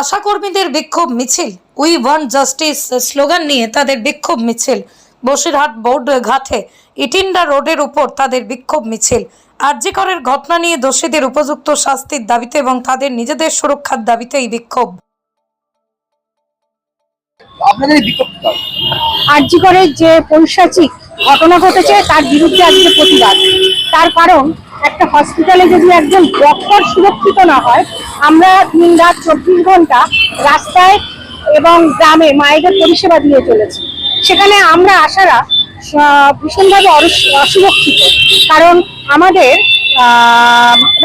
আশাকর্মীদের বিক্ষোভ মিছিল। We want justice slogan নিয়ে তাদের বিক্ষোভ মিছিল। বসিরহাট বোর্ড ঘাটে ইটিন্ডা রোডের উপর তাদের বিক্ষোভ মিছিল। আরজিকরের ঘটনা নিয়ে দোষীদের উপযুক্ত শাস্তির দাবিতে এবং তাদের নিজেদের সুরক্ষার দাবিতে এই বিক্ষোভ। আপনাদের এই বিক্ষোভ আর্যিকরের যে পৈশাচিক ঘটনা ঘটেছে তার বিরুদ্ধে আজকে প্রতিবাদ। তার কারণ একটা হসপিটালে যদি একজন ডক্টর সুরক্ষিত না হয়, আমরা দিন রাত চব্বিশ ঘণ্টা রাস্তায় এবং গ্রামে মায়েদের পরিষেবা দিয়ে চলেছি। সেখানে আমরা আশারা ভীষণভাবে অসুরক্ষিত। কারণ আমাদের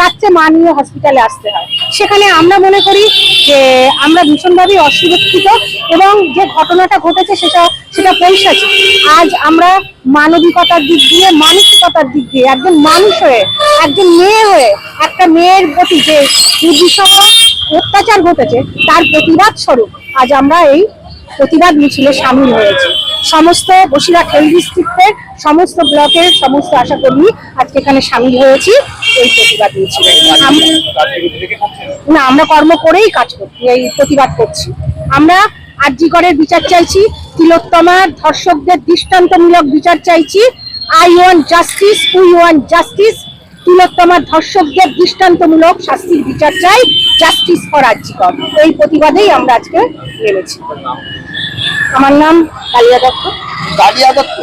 রাত্রে মা নিয়ে হসপিটালে আসতে হয়। সেখানে আমরা মনে করি যে আমরা ভীষণভাবে অসুরক্ষিত এবং যে ঘটনাটা ঘটেছে সেটা সেটা পৈশাচিক আজ আমরা মানবিকতার দিক দিয়ে, মানসিকতার দিক দিয়ে একজন মানুষ হয়ে একজন মেয়ে হয়ে একটা মেয়ের প্রতি যে দুর্বিষহ অত্যাচার ঘটেছে, তার প্রতিবাদ স্বরূপ আজ আমরা এই প্রতিবাদ মিছিলে সামিল হয়েছে সমস্ত বসিরা হেলথ ডিস্ট্রিক্টের সমস্ত ব্লকের সমস্ত আশাকর্মী আজকে এখানে সামিল হয়েছি এই প্রতিবাদ মিছিলে? না, আমরা কর্ম করেই কাজ করছি, এই প্রতিবাদ করছি আমরা আরজিকরের বিচার চাইছি তিলোত্তমার ধর্ষকদের দৃষ্টান্তমূলক বিচার চাইছি, I want justice, we want justice তিলোত্তমার ধর্ষকদের দৃষ্টান্তমূলক শাস্তির বিচার চাই জাস্টিস ফর আরজিকর এই প্রতিবাদেই আমরা আজকে নেমেছি। আমার নাম কালিয়া দত্ত। কালিয়া দত্ত?